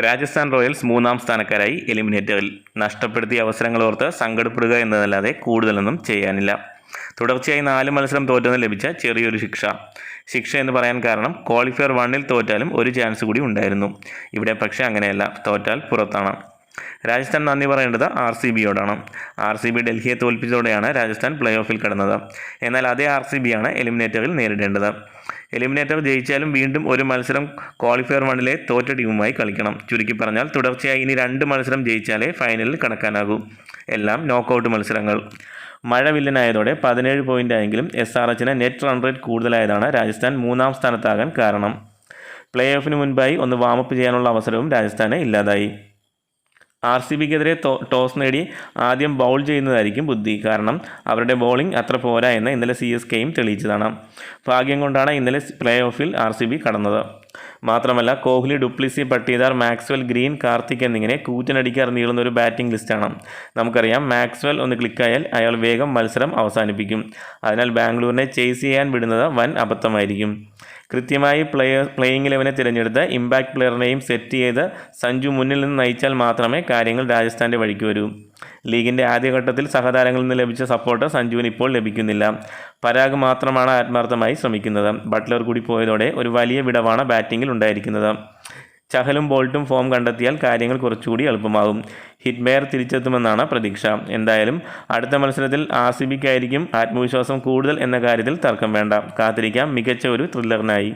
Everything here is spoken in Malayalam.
രാജസ്ഥാൻ റോയൽസ് മൂന്നാം സ്ഥാനക്കാരായി എലിമിനേറ്ററിൽ നഷ്ടപ്പെടുത്തിയ അവസരങ്ങൾ ഓർത്ത് സങ്കടപ്പെടുക എന്നതല്ലാതെ കൂടുതലൊന്നും ചെയ്യാനില്ല. തുടർച്ചയായി നാല് മത്സരം തോറ്റെന്ന് ലഭിച്ച ചെറിയൊരു ശിക്ഷ. ശിക്ഷ എന്ന് പറയാൻ കാരണം ക്വാളിഫയർ വണ്ണിൽ തോറ്റാലും ഒരു ചാൻസ് കൂടി ഉണ്ടായിരുന്നു. ഇവിടെ പക്ഷേ അങ്ങനെയല്ല തോറ്റാൽ പുറത്താണ്. രാജസ്ഥാൻ നന്ദി പറയേണ്ടത് ആർ സി ബിയോടാണ്. ആർ സി ബി ഡൽഹിയെ തോൽപ്പിച്ചതോടെയാണ് രാജസ്ഥാൻ പ്ലേ ഓഫിൽ കടന്നത്. എന്നാൽ അതേ ആർ സി ബിയാണ് എലിമിനേറ്ററിൽ നേരിടേണ്ടത്. എലിമിനേറ്റർ ജയിച്ചാലും വീണ്ടും ഒരു മത്സരം ക്വാളിഫയർ വണ്ണിലെ തോറ്റ ടീമുമായി കളിക്കണം. ചുരുക്കി പറഞ്ഞാൽ തുടർച്ചയായി ഇനി രണ്ട് മത്സരം ജയിച്ചാലേ ഫൈനലിൽ കടക്കാനാകൂ എല്ലാം നോക്കൗട്ട് മത്സരങ്ങൾ. മഴ വില്ലനായതോടെ പതിനേഴ് പോയിന്റ് ആയെങ്കിലും എസ് ആർ എച്ചിന് നെറ്റ് റൺ റേറ്റ് കൂടുതലായതാണ് രാജസ്ഥാൻ മൂന്നാം സ്ഥാനത്താകാൻ കാരണം. പ്ലേ ഓഫിന് മുൻപായി ഒന്ന് വാമപ്പ് ചെയ്യാനുള്ള അവസരവും രാജസ്ഥാന് ഇല്ലാതായി. ആർ സി ബിക്കെതിരെ ടോസ് നേടി ആദ്യം ബൗൾ ചെയ്യുന്നതായിരിക്കും ബുദ്ധി. കാരണം അവരുടെ ബോളിംഗ് അത്ര പോരാ എന്ന് ഇന്നലെ സി എസ് കെയും തെളിയിച്ചതാണ്. ഭാഗ്യം കൊണ്ടാണ് ഇന്നലെ പ്ലേ ഓഫിൽ ആർ സി ബി കടന്നത്. മാത്രമല്ല Kohli du Plessis Patidar Maxwell Green Karthik എന്നിങ്ങനെ കൂറ്റനടിക്കാർ നീളുന്ന ഒരു ബാറ്റിംഗ് ലിസ്റ്റാണ്. നമുക്കറിയാം മാക്സ്വൽ ഒന്ന് ക്ലിക്കായാൽ അയാൾ വേഗം മത്സരം അവസാനിപ്പിക്കും. അതിനാൽ ബാംഗ്ലൂരിനെ ചേസ് ചെയ്യാൻ വിടുന്നത് വൻ അബദ്ധമായിരിക്കും. കൃത്യമായി പ്ലെയർ പ്ലേയിങ് ഇലവനെ തിരഞ്ഞെടുത്ത് ഇമ്പാക്ട് പ്ലെയറിനെയും സെറ്റ് ചെയ്ത് സഞ്ജു മുന്നിൽ നിന്ന് നയിച്ചാൽ മാത്രമേ കാര്യങ്ങൾ രാജസ്ഥാന്റെ വഴിക്ക് വരൂ. ലീഗിന്റെ ആദ്യഘട്ടത്തിൽ സഹതാരങ്ങളിൽ നിന്ന് ലഭിച്ച സപ്പോർട്ട് സഞ്ജുവിന് ഇപ്പോൾ ലഭിക്കുന്നില്ല. പരാഗ് മാത്രമാണ് ആത്മാർത്ഥമായി ശ്രമിക്കുന്നത്. ബട്ട്ലർ കൂടി പോയതോടെ ഒരു വലിയ വിടവാണ് ബാറ്റിങ്ങിൽ ഉണ്ടായിരിക്കുന്നത്. ചഹലും ബോൾട്ടും ഫോം കണ്ടെത്തിയാൽ കാര്യങ്ങൾ കുറച്ചുകൂടി എളുപ്പമാകും. ഹിറ്റ്മെയർ തിരിച്ചെത്തുമെന്നാണ് പ്രതീക്ഷ. എന്തായാലും അടുത്ത മത്സരത്തിൽ ആർ സി ബിക്കായിരിക്കും ആത്മവിശ്വാസം കൂടുതൽ എന്ന കാര്യത്തിൽ തർക്കം വേണ്ട. കാത്തിരിക്കാം. മികച്ച ഒരു ത്രില്ലറിനായി.